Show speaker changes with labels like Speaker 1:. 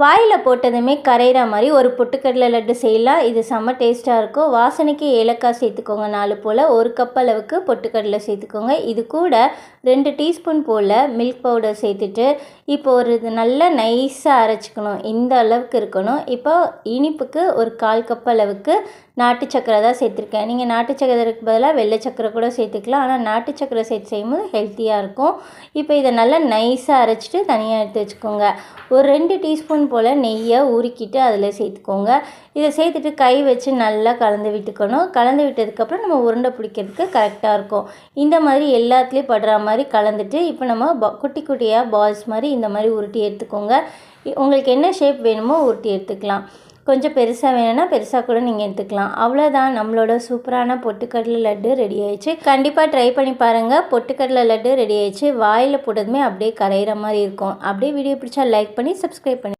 Speaker 1: வாயில் போட்டதுமே கரையிற மாதிரி ஒரு பொட்டுக்கடலை லட்டு செய்யலாம் இது செம்ம டேஸ்ட்டாக இருக்கும். வாசனைக்கு ஏலக்காய் சேர்த்துக்கோங்க நாலு போல். ஒரு கப் அளவுக்கு பொட்டுக்கடலை சேர்த்துக்கோங்க. இது கூட ரெண்டு டீஸ்பூன் போல் மில்க் பவுடர் சேர்த்துட்டு இப்போ ஒரு இது நல்லா நைஸாக அரைச்சிக்கணும். இந்த அளவுக்கு இருக்கணும். இப்போ இனிப்புக்கு ஒரு கால் கப் அளவுக்கு நாட்டு சக்கரை தான் சேர்த்துருக்கேன். நீங்கள் நாட்டு சக்கரைக்கு பதிலாக வெள்ளை சக்கரை கூட சேர்த்துக்கலாம். ஆனால் நாட்டு சக்கரை சேர்த்து செய்யும்போது ஹெல்த்தியாக இருக்கும். இப்போ இதை நல்லா நைஸாக அரைச்சிட்டு தனியாக எடுத்து வச்சுக்கோங்க. ஒரு ரெண்டு டீஸ்பூன் போல் நெய்யை உருக்கிட்டு அதில் சேர்த்துக்கோங்க. இதை சேர்த்துட்டு கை வச்சு நல்லா கலந்து விட்டுக்கணும். கலந்து விட்டதுக்கப்புறம் நம்ம உருண்டை பிடிக்கிறதுக்கு கரெக்டாக இருக்கும். இந்த மாதிரி எல்லாத்துலேயும் படுற மாதிரி கலந்துட்டு இப்போ நம்ம ப குட்டி குட்டியாக பால்ஸ் மாதிரி இந்த மாதிரி உருட்டி எடுத்துக்கோங்க. உங்களுக்கு என்ன ஷேப் வேணுமோ உருட்டி எடுத்துக்கலாம். கொஞ்சம் பெருசாக வேணும்னா பெருசாக கூட நீங்கள் எடுத்துக்கலாம். அவ்வளோதான் நம்மளோட சூப்பரான பொட்டுக்கடலை லட்டு ரெடி ஆயிடுச்சு. கண்டிப்பாக ட்ரை பண்ணி பாருங்கள் பொட்டுக்கடலை லட்டு ரெடி ஆயிடுச்சு. வாயில் போட்டதுமே அப்படியே கரையிற மாதிரி இருக்கும். அப்படியே வீடியோ பிடிச்சா லைக் பண்ணி சப்ஸ்கிரைப் பண்ணி